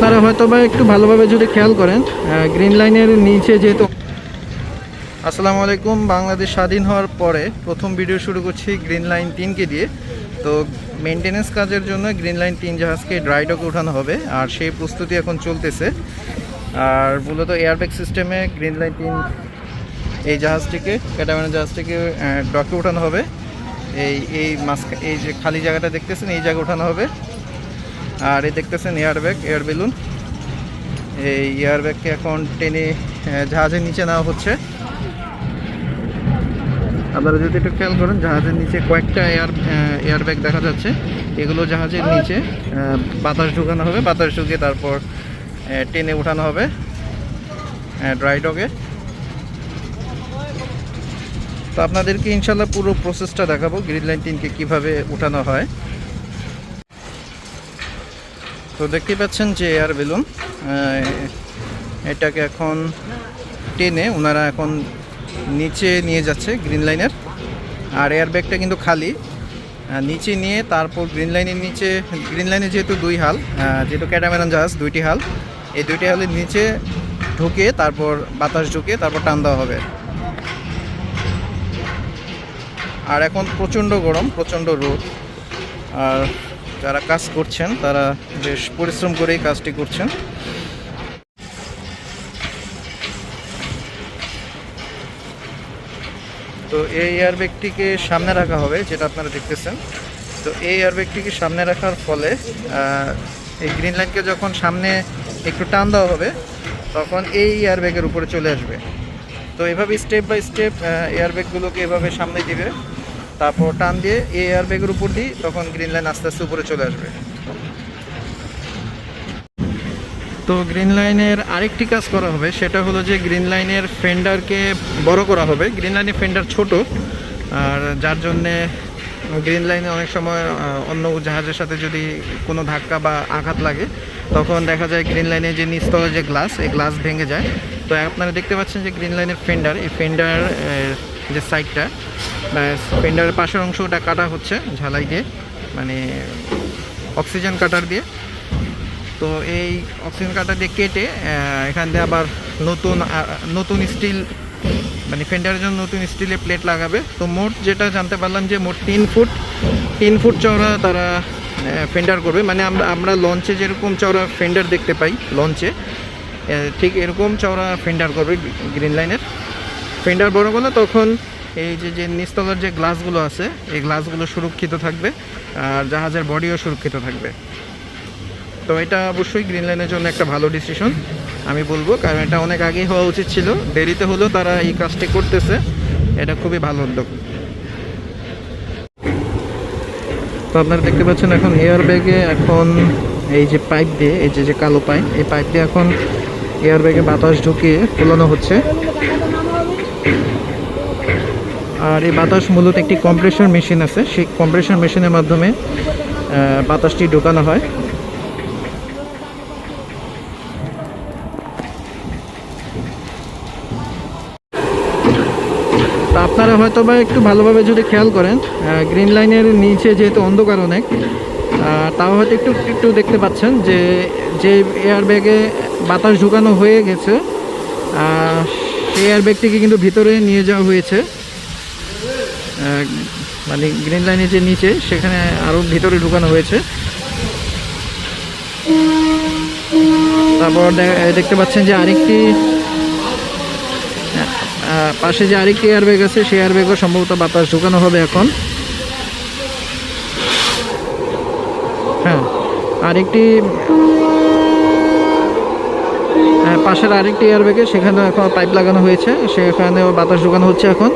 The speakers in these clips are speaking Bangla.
আপনারা হয়তো বা একটু ভালোভাবে যদি খেয়াল করেন গ্রিন লাইনের নিচে যেহেতু আসসালামু আলাইকুম। বাংলাদেশ স্বাধীন হওয়ার পরে প্রথম ভিডিও শুরু করছি গ্রিন লাইন তিনকে দিয়ে। তো মেনটেনেন্স কাজের জন্য গ্রিন লাইন তিন জাহাজকে ড্রাই ডকে উঠানো হবে আর সেই প্রস্তুতি এখন চলতেছে। আর মূলত এয়ারব্যাগ সিস্টেমে গ্রিন লাইন তিন এই জাহাজটিকে ক্যাটামানের জাহাজটিকে ডকে উঠানো হবে। এই এই মাস এই যে খালি জায়গাটা দেখতেছেন, এই জায়গা উঠানো হবে। আর এই দেখতেছেন এয়ার ব্যাগ এয়ার বেলুন এই এয়ার ব্যাগকে এখন টেনে জাহাজের নিচে নেওয়া হচ্ছে। আপনারা যদি একটু খেয়াল করেন, জাহাজের নিচে কয়েকটা এয়ার এয়ার ব্যাগ দেখা যাচ্ছে। এগুলো জাহাজের নিচে বাতাস ঢুকানো হবে। বাতাস ঢুকিয়ে তারপর টেনে উঠানো হবে ড্রাই ডগে তো আপনাদেরকে ইনশাল্লাহ পুরো প্রসেসটা দেখাবো। গ্রিন লাইন তিনকে কীভাবে উঠানো হয়। তো দেখতে পাচ্ছেন যে এয়ার বেলুন এটাকে এখন টেনে ওনারা এখন নিচে নিয়ে যাচ্ছে গ্রিন লাইনের। আর এয়ার ব্যাগটা কিন্তু খালি। নিচে নিয়ে তারপর গ্রিন লাইনের নিচে, গ্রিন লাইনে যেহেতু দুই হাল যেহেতু ক্যাটামেরান জাহাজ দুইটি হাল, এই দুইটি হালের নিচে ঢুকে তারপর বাতাস ঢুকে তারপর টান দেওয়া হবে। আর এখন প্রচণ্ড গরম, প্রচণ্ড রোদ। আর যারা কাজ করছেন, তারা বেশ পরিশ্রম করেই কাজটি করছেন। তো এই এয়ারব্যাগটিকে সামনে রাখা হবে, যেটা আপনারা দেখতেছেন। তো এই এয়ারব্যাগটিকে সামনে রাখার ফলে এই গ্রিন লাইনকে যখন সামনে একটু টান দেওয়া হবে, তখন এই এয়ারব্যাগের উপরে চলে আসবে। তো এভাবে স্টেপ বাই স্টেপ এয়ারব্যাগগুলোকে এভাবে সামনে দিবে। তারপর টান দিয়ে এই এয়ারব্যাগের উপর দিয়ে তখন গ্রিন লাইন আস্তে আস্তে উপরে চলে আসবে। তো গ্রিন লাইনের আরেকটি কাজ করা হবে, সেটা হলো যে গ্রিন লাইনের ফেন্ডারকে বড় করা হবে। গ্রিন লাইনের ফেন্ডার ছোট, আর যার জন্যে গ্রিন লাইনে অনেক সময় অন্য জাহাজের সাথে যদি কোনো ধাক্কা বা আঘাত লাগে, তখন দেখা যায় গ্রিন লাইনে যে নিচতলা যে গ্লাস এই গ্লাস ভেঙে যায়। তো আপনারা দেখতে পাচ্ছেন যে গ্রিন লাইনের ফেন্ডার এই ফেন্ডার যে সাইডটা ফেন্ডারের পাশের অংশটা কাটা হচ্ছে ঝালাই দিয়ে মানে অক্সিজেন কাটার দিয়ে। তো এই অক্সিজেন কাটা দিয়ে কেটে এখান দিয়ে আবার নতুন নতুন স্টিল মানে ফেন্ডারের জন্য নতুন স্টিলের প্লেট লাগাবে। তো মোট যেটা জানতে পারলাম যে মোট তিন ফুট তিন ফুট চওড়া তারা ফেন্ডার করবে। মানে আমরা আমরা লঞ্চে যেরকম চওড়া ফেন্ডার দেখতে পাই, লঞ্চে ঠিক এরকম চওড়া ফেন্ডার করবে গ্রিন লাইনের। ফেন্ডার বড় করলে তখন এই যে যে নিচতলার যে গ্লাসগুলো আছে, এই গ্লাসগুলো সুরক্ষিত থাকবে আর জাহাজের বডিও সুরক্ষিত থাকবে। তো এটা অবশ্যই গ্রিন লাইনের জন্য একটা ভালো ডিসিশন আমি বলব, কারণ এটা অনেক আগেই হওয়া উচিত ছিল। দেরিতে হলেও তারা এই কাজটি করতেছে, এটা খুবই ভালো উদ্যোগ। তো আপনারা দেখতে পাচ্ছেন এখন এয়ার ব্যাগে এখন এই যে পাইপ দিয়ে, এই যে যে কালো পাইপ এই পাইপ দিয়ে এখন এয়ার ব্যাগে বাতাস ঢুকিয়ে ফুলানো হচ্ছে। আর এই বাতাস মূলত একটি কম্প্রেশন মেশিন আছে। সেই কম্প্রেশন মেশিনের মাধ্যমে বাতাসটি ঢোকানো হয়। তা আপনারা হয়তো বা একটু ভালোভাবে যদি খেয়াল করেন গ্রিন লাইনের নিচে যেহেতু অন্ধকার অনেক তাও হয়তো একটু একটু দেখতে পাচ্ছেন যে যে এয়ার ব্যাগে বাতাস ঢুকানো হয়ে গেছে সেই এয়ার ব্যাগটিকে কিন্তু ভিতরে নিয়ে যাওয়া হয়েছে। মানে গ্রিন লাইনের যে নিচে, সেখানে আরও ভিতরে ঢুকানো হয়েছে। তারপর দেখতে পাচ্ছেন যে আরেকটি পাশে যে আরেকটি এয়ারব্যাগ আছে, সেই এয়ারব্যাগও সম্ভবত বাতাস ঢুকানো হবে এখন। হ্যাঁ আরেকটি পাশের আরেকটি এয়ারব্যাগে সেখানে এখন পাইপ লাগানো হয়েছে, সেখানেও বাতাস ঢুকানো হচ্ছে এখন।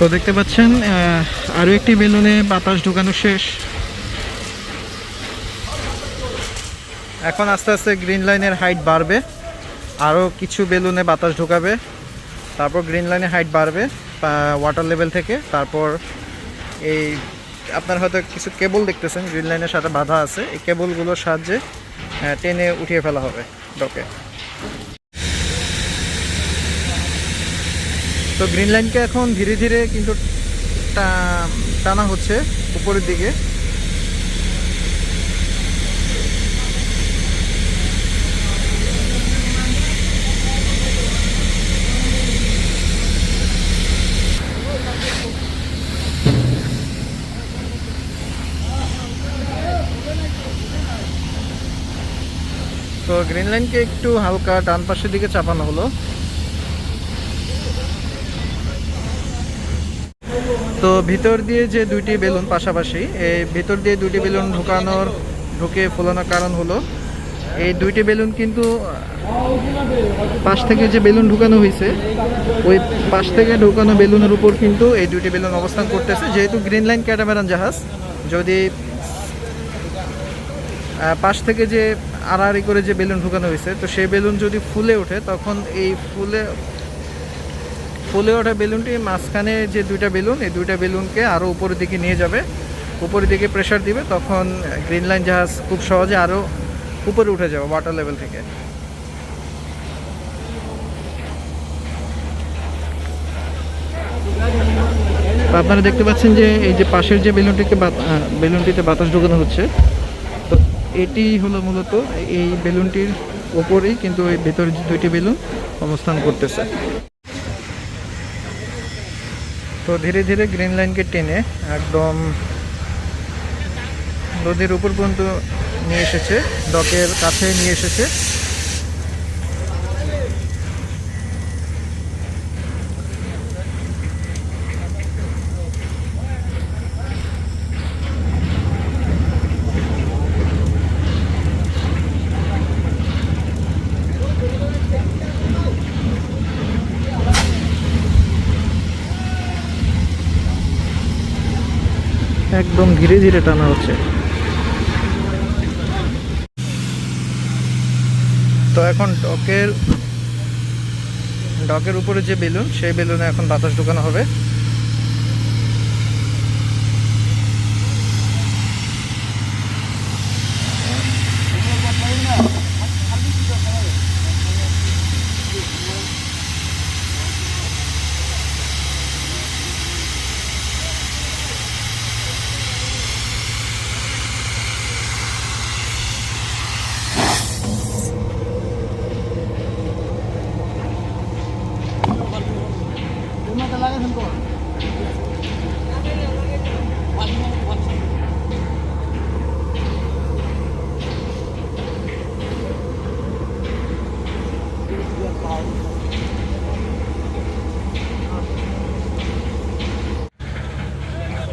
তো দেখতে পাচ্ছেন আরও একটি বেলুনে বাতাস ঢুকানো শেষ। এখন আস্তে আস্তে গ্রিন লাইনের হাইট বাড়বে, আরও কিছু বেলুনে বাতাস ঢোকাবে, তারপর গ্রিন লাইনের হাইট বাড়বে ওয়াটার লেভেল থেকে, তারপর এই আপনার হয়তো কিছু কেবল দেখতেছেন, গ্রিন লাইনের সাথে বাধা আছে, এই কেবলগুলোর সাহায্যে টেনে উঠিয়ে ফেলা হবে ডকে তো গ্রিন লাইনকে এখন ধীরে ধীরে কিন্তু টানা হচ্ছে উপরের দিকে। তো গ্রিন লাইনকে একটু হালকা ডান পাশের দিকে চাপানো হলো। তো ভিতর দিয়ে যে দুইটি বেলুন পাশাপাশি, এই ভিতর দিয়ে দুইটি বেলুন ঢুকানোর, ঢুকে ফোলানোর কারণ হলো, এই দুইটি বেলুন কিন্তু পাশ থেকে যে বেলুন ঢুকানো হয়েছে, ওই পাশ থেকে ঢুকানো বেলুনের উপর কিন্তু এই দুইটি বেলুন অবস্থান করতেছে। যেহেতু গ্রিন লাইন ক্যাটামারান জাহাজ, যদি পাশ থেকে যে আড়াআড়ি করে যে বেলুন ঢুকানো হয়েছে, তো সেই বেলুন যদি ফুলে ওঠে, তখন এই ফুলে ফুলে ওঠা বেলুনটি মাঝখানে যে দুইটা বেলুন, এই দুইটা বেলুনকে আরও উপরের দিকে নিয়ে যাবে। উপরের দিকে প্রেশার দিবে, তখন গ্রিন লাইন জাহাজ খুব সহজে আরও উপরে উঠে যাবে ওয়াটার লেভেল থেকে। আপনারা দেখতে পাচ্ছেন যে এই যে পাশের যে বেলুনটিকে বেলুনটিতে বাতাস ঢোকানো হচ্ছে, তো এটি হলো মূলত এই বেলুনটির ওপরেই কিন্তু এই ভেতরে দুইটি বেলুন অবস্থান করতেছে। তো ধীরে ধীরে গ্রিন লাইনকে টেনে একদম নদীর উপর পর্যন্ত নিয়ে এসেছে ডকের কাছে নিয়ে এসেছে। একদম ধীরে ধীরে টানা হচ্ছে। তো এখন ডকের ডকের উপরে যে বেলুন, সেই বেলুনে এখন বাতাস ঢুকানো হবে।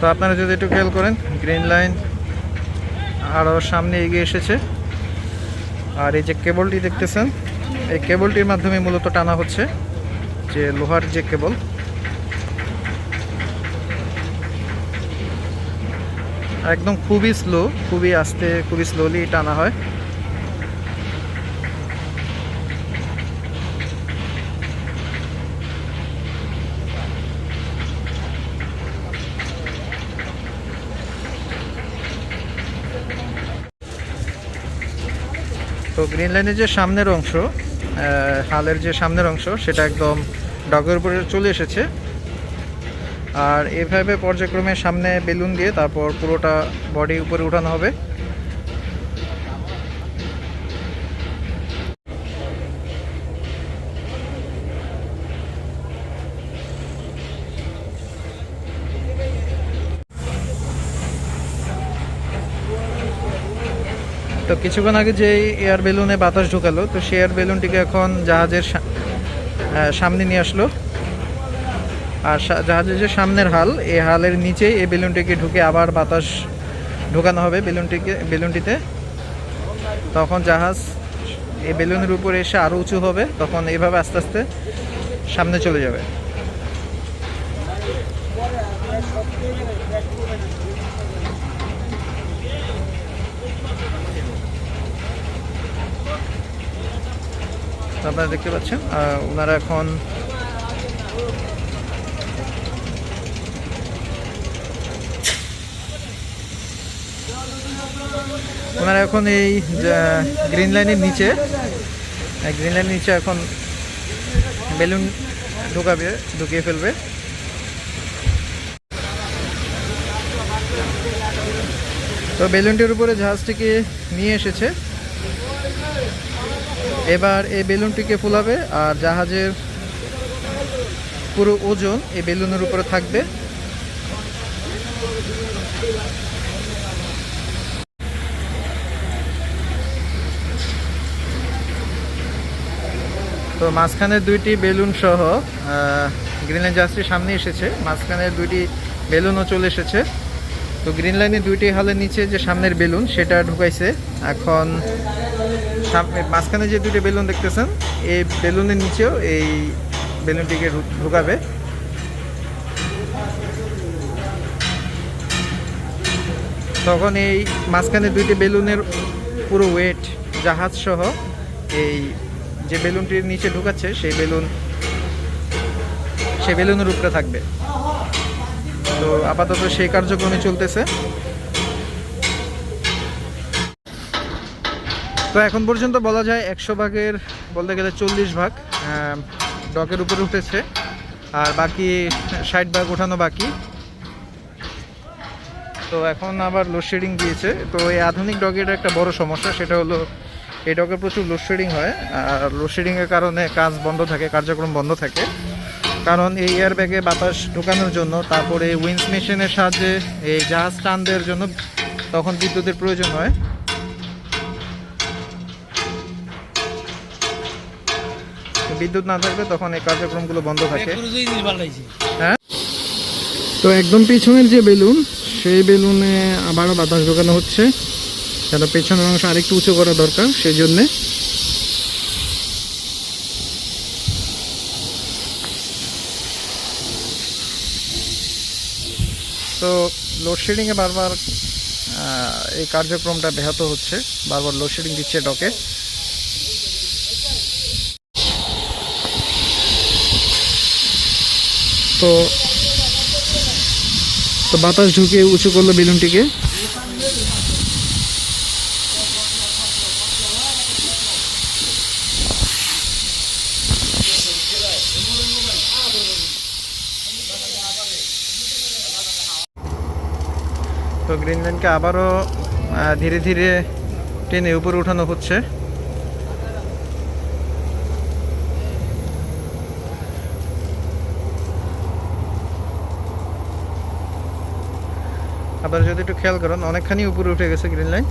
তো আপনারা যদি একটু খেয়াল করেন গ্রিন লাইন আরও সামনে এগিয়ে এসেছে। আর এই যে কেবলটি দেখতেছেন, এই কেবলটির মাধ্যমে মূলত টানা হচ্ছে যে লোহার যে কেবল একদম খুবই স্লো খুবই আস্তে, খুবই স্লোলি টানা হয়। তো গ্রিন লাইনের যে সামনের অংশ হালের যে সামনের অংশ, সেটা একদম ডগের উপরে চলে এসেছে। আর এভাবে পর্যায়ক্রমে সামনে বেলুন দিয়ে তারপর পুরোটা বডি উপরে উঠানো হবে। তো কিছুক্ষণ আগে যে এয়ার বেলুনে বাতাস ঢুকালো, তো সেই এয়ার বেলুনটিকে এখন জাহাজের সামনে নিয়ে আসলো। আর জাহাজের যে সামনের হাল এই হালের নিচেই এই বেলুনটিকে ঢুকে আবার বাতাস ঢোকানো হবে বেলুনটিকে, বেলুনটিতে। তখন জাহাজ এই বেলুনের উপরে এসে আরও উঁচু হবে, তখন এইভাবে আস্তে আস্তে সামনে চলে যাবে। আপনারা দেখতে পাচ্ছেন ওনারা এখন ওনারা এখন এই গ্রিন লাইনের নিচে গ্রিন লাইনের নিচে এখন বেলুন ঢুকাবে, ঢুকিয়ে ফেলবে। তো বেলুনটির উপরে জাহাজটিকে নিয়ে এসেছে। এবার এই বেলুনটিকে ফুলাবে আর জাহাজের পুরো ওজন এই বেলুনের উপরে থাকবে। তো মাঝখানে দুইটি বেলুন সহ গ্রিনল্যান্ড জাহাজটির সামনে এসেছে। মাঝখানে দুইটি বেলুনও চলে এসেছে। তো গ্রিন লাইনে দুইটি হালের নিচে যে সামনের বেলুন, সেটা ঢুকাইছে। এখন মাঝখানে যে দুইটি বেলুন দেখতেছেন, এই বেলুনের নিচেও এই বেলুনটিকে ঢুকাবে। তখন এই মাঝখানে দুইটি বেলুনের পুরো ওয়েট জাহাজ সহ এই যে বেলুনটির নিচে ঢুকাচ্ছে, সেই বেলুন সেই বেলুনের উপরে থাকবে। তো আপাতত সেই কার্যক্রমে চলতেছে। তো এখন পর্যন্ত বলা যায় একশো ভাগের বলতে গেলে চল্লিশ ভাগ ডকের উপরে উঠেছে। আর বাকি ষাট ভাগ ওঠানো বাকি। তো এখন আবার লোডশেডিং দিয়েছে। তো এই আধুনিক ডগের একটা বড় সমস্যা, সেটা হলো এই ডগে প্রচুর লোডশেডিং হয় আর লোডশেডিংয়ের কারণে কাজ বন্ধ থাকে কার্যক্রম বন্ধ থাকে। কারণ এই এয়ার ব্যাগে বাতাস ঢোকানোর জন্য তারপরে উইন্স মেশিনের সাহায্যে এই জাহাজ টান দেওয়ার জন্য তখন বিদ্যুতের প্রয়োজন হয়। বিদ্যুৎ না থাকলে তখন এই কার্যক্রমগুলো বন্ধ থাকে। হ্যাঁ? তো একদম পিছনের যে বেলুন সেই বেলুনে আবারও বাতাস ঢোকানো হচ্ছে। কেন পেছনের অংশ আরেকটু উঁচু করা দরকার সেই জন্যে তো লোডশেডিংয়ে বারবার এই কার্যক্রমটা ব্যাহত হচ্ছে। বারবার লোডশেডিং দিচ্ছে ডকে। তো তো বাতাস ঢুকে উঁচু করল বেলুনটিকে। তো গ্রিনল্যান্ডকে আবারও ধীরে ধীরে টেনে উপরে উঠানো হচ্ছে। আবার যদি একটু খেয়াল করেন, অনেকখানি উপরে উঠে গেছে গ্রিন লাইন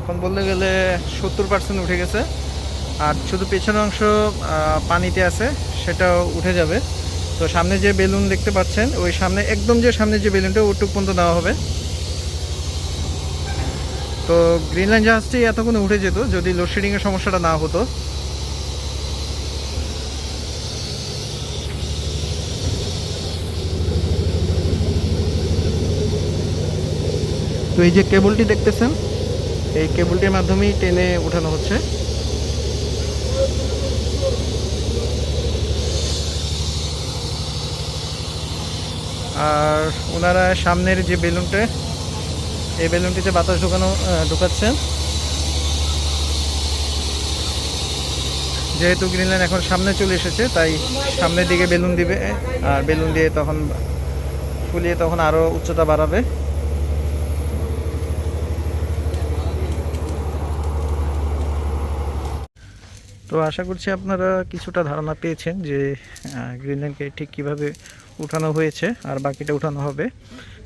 এখন বলতে গেলে সত্তর পার্সেন্ট উঠে গেছে। আর শুধু পেছনের অংশ পানিতে আছে, সেটাও উঠে যাবে। তো সামনে যে বেলুন দেখতে পাচ্ছেন, ওই সামনে একদম যে সামনে যে বেলুনটা, ওটুক পর্যন্ত দেওয়া হবে। তো গ্রিন লাইন জাহাজটি এতক্ষণ উঠে যেত, যদি লোডশেডিংয়ের সমস্যাটা না হতো। তো এই যে কেবলটি দেখতেছেন, এই কেবলটির মাধ্যমেই টেনে উঠানো হচ্ছে। আর ওনারা সামনের যে বেলুনটা, এই বেলুনটিতে বাতাস ঢোকানো ঢোকাচ্ছেন যেহেতু গ্রিনল্যান্ড এখন সামনে চলে এসেছে, তাই সামনের দিকে বেলুন দিবে, আর বেলুন দিয়ে তখন, ফুলিয়ে তখন আরও উচ্চতা বাড়াবে। তো আশা করছি আপনারা কিছুটা ধারণা পেয়েছেন যে গ্রিনল্যান্ডকে ঠিক কীভাবে উঠানো হয়েছে আর বাকিটা উঠানো হবে।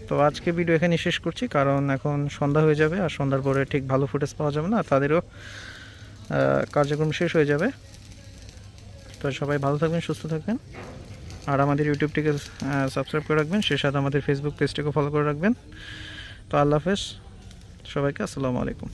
তো আজকে ভিডিও এখানে শেষ করছি, কারণ এখন সন্ধ্যা হয়ে যাবে আর সন্ধ্যার পরে ঠিক ভালো ফুটেজ পাওয়া যাবে না তাদেরও কার্যক্রম শেষ হয়ে যাবে। তো সবাই ভালো থাকবেন, সুস্থ থাকবেন। আর আমাদের ইউটিউবটিকে সাবস্ক্রাইব করে রাখবেন, সেই সাথে আমাদের ফেসবুক পেজটিকে ফলো করে রাখবেন। তো আল্লাহ হাফেজ, সবাইকে আসসালামু আলাইকুম।